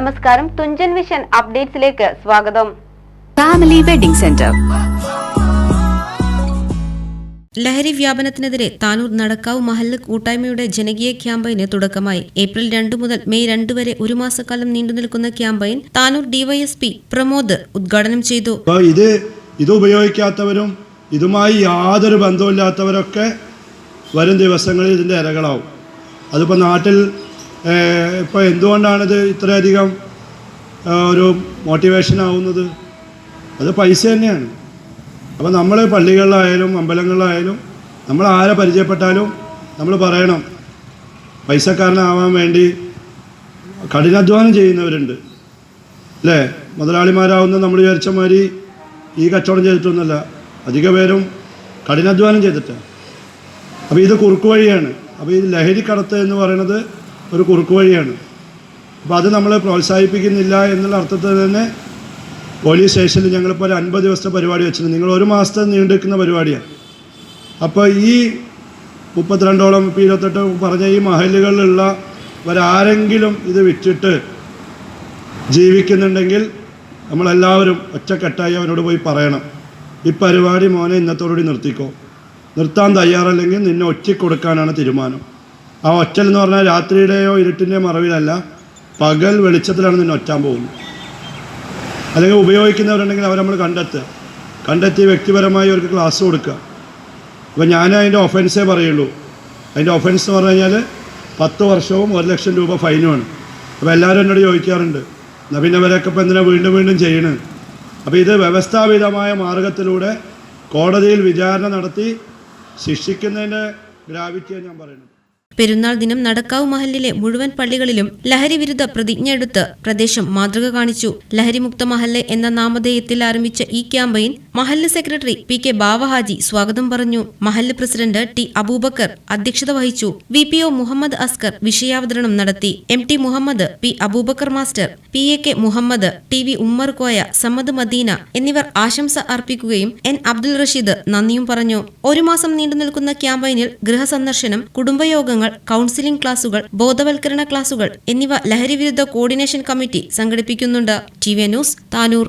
നമസ്കാരം. തുഞ്ചൻ വിഷൻ അപ്ഡേറ്റ്സിലേക്ക് സ്വാഗതം. Family wedding centre. ലഹരി വ്യാപനത്തിനെതിരെ താനൂർ നടക്കാവ് മഹല്ല് കൂട്ടായ്മയുടെ ജനകീയ ക്യാമ്പയിന് തുടക്കമായി. ഏപ്രിൽ രണ്ടു മുതൽ മെയ് രണ്ട് വരെ ഒരു മാസക്കാലം നീണ്ടുനിൽക്കുന്ന ക്യാമ്പയിൻ താനൂർ ഡിവൈഎസ്പി പ്രമോദ് ഉദ്ഘാടനം ചെയ്തു. ഇത് ഇത് ഉപയോഗിക്കാത്തവരും ഇതുമായി യാതൊരു ബന്ധവുമില്ലാത്തവരൊക്കെ വരും ദിവസങ്ങളിൽ ഇതിന്റെ ഇരകളാവും. അതിപ്പോൾ നാട്ടിൽ ഇപ്പോൾ എന്തുകൊണ്ടാണിത് ഇത്രയധികം ഒരു മോട്ടിവേഷൻ ആവുന്നത്? അത് പൈസ തന്നെയാണ്. അപ്പോൾ നമ്മൾ പള്ളികളിലായാലും അമ്പലങ്ങളിലായാലും നമ്മൾ ആരെ പരിചയപ്പെട്ടാലും നമ്മൾ പറയണം പൈസക്കാരനാവാൻ വേണ്ടി കഠിനാധ്വാനം ചെയ്യുന്നവരുണ്ട്. അല്ലേ? മുതലാളിമാരാവുന്ന നമ്മൾ വിചാരിച്ച മാതിരി ഈ കച്ചവടം ചെയ്തിട്ടൊന്നുമല്ല. അധിക പേരും കഠിനാധ്വാനം ചെയ്തിട്ടാണ്. അപ്പോൾ ഇത് കുറുക്കു വഴിയാണ്. അപ്പോൾ ഈ ലഹരി കടത്ത് എന്ന് പറയുന്നത് ഒരു കുറുക്കു വഴിയാണ്. അപ്പോൾ അത് നമ്മൾ പ്രോത്സാഹിപ്പിക്കുന്നില്ല എന്നുള്ള അർത്ഥത്തിൽ തന്നെ പോലീസ് സ്റ്റേഷനിൽ ഞങ്ങളിപ്പോൾ ഒരു അൻപത് ദിവസത്തെ പരിപാടി വെച്ചിട്ടുണ്ട് നിങ്ങൾ ഒരു മാസത്തെ നീണ്ടു നിൽക്കുന്ന പരിപാടിയാണ്. അപ്പോൾ ഈ മുപ്പത്തിരണ്ടോളം ഇപ്പോൾ ഇരുപത്തെട്ട് പറഞ്ഞ ഈ മഹലുകളിലുള്ള ഒരാരെങ്കിലും ഇത് വിറ്റിട്ട് ജീവിക്കുന്നുണ്ടെങ്കിൽ നമ്മളെല്ലാവരും ഒറ്റക്കെട്ടായി അവരോട് പോയി പറയണം. ഈ പരിപാടി മോനെ ഇന്നത്തോടുകൂടി നിർത്തിക്കോ. നിർത്താൻ തയ്യാറല്ലെങ്കിൽ നിന്നെ ഒറ്റക്കൊടുക്കാനാണ് തീരുമാനം. ആ ഒറ്റൽ എന്ന് പറഞ്ഞാൽ രാത്രിയുടെയോ ഇരുട്ടിന്റെയോ മറവിലല്ല. പകൽ വെളിച്ചത്തിലാണ് നിന്നെ ഒറ്റാൻ പോകുന്നത്. അല്ലെങ്കിൽ ഉപയോഗിക്കുന്നവരുണ്ടെങ്കിൽ അവർ നമ്മൾ കണ്ടെത്തുക. കണ്ടെത്തി വ്യക്തിപരമായി അവർക്ക് ക്ലാസ് കൊടുക്കുക. അപ്പോൾ ഞാൻ അതിന്റെ ഒഫൻസേ പറയുള്ളൂ. അതിന്റെ ഒഫൻസ് എന്ന് പറഞ്ഞു കഴിഞ്ഞാൽ പത്ത് വർഷവും ഒരു ലക്ഷം രൂപ ഫൈനുമാണ് അപ്പോൾ എല്ലാവരും എന്നോട് ചോദിക്കാറുണ്ട്. എന്നാൽ പിന്നെ ഇവരൊക്കെ ഇപ്പോൾ എന്തിനാ വീണ്ടും വീണ്ടും ചെയ്യണത് അപ്പോൾ ഇത് വ്യവസ്ഥാപിതമായ മാർഗത്തിലൂടെ കോടതിയിൽ വിചാരണ നടത്തി ശിക്ഷിക്കുന്നതിന്റെ ഗ്രാവിറ്റിയാണ് ഞാൻ പറയുന്നത്. പെരുന്നാൾ ദിനം നടക്കാവ് മഹലിലെ മുഴുവൻ പള്ളികളിലും ലഹരി വിരുദ്ധ പ്രതിജ്ഞ എടുത്ത് പ്രദേശം മാതൃക കാണിച്ചു. ലഹരിമുക്ത മഹല്ല് എന്ന നാമധേയത്തിൽ ആരംഭിച്ച ഈ ക്യാമ്പയിൻ മഹല്ല് സെക്രട്ടറി പി കെ ബാവഹാജി സ്വാഗതം പറഞ്ഞു. മഹല്ല് പ്രസിഡന്റ് ടി അബൂബക്കർ അധ്യക്ഷത വഹിച്ചു. V P O Muhammad Askar വിഷയാവതരണം നടത്തി. M T Muhammad P Aboobacker master P A K Muhammad T V Ummer Koya Sammad Madina എന്നിവർ ആശംസ അർപ്പിക്കുകയും എൻ അബ്ദുൽ റഷീദ് നന്ദിയും പറഞ്ഞു. ഒരു മാസം നീണ്ടു നിൽക്കുന്ന ക്യാമ്പയിനിൽ ഗൃഹസന്ദർശനം കുടുംബയോഗങ്ങൾ കൌൺസിലിംഗ് ക്ലാസുകൾ ബോധവൽക്കരണ ക്ലാസുകൾ എന്നിവ ലഹരിവിരുദ്ധ കോർഡിനേഷൻ കമ്മിറ്റി സംഘടിപ്പിക്കുന്നുണ്ട്. T V news Tanur.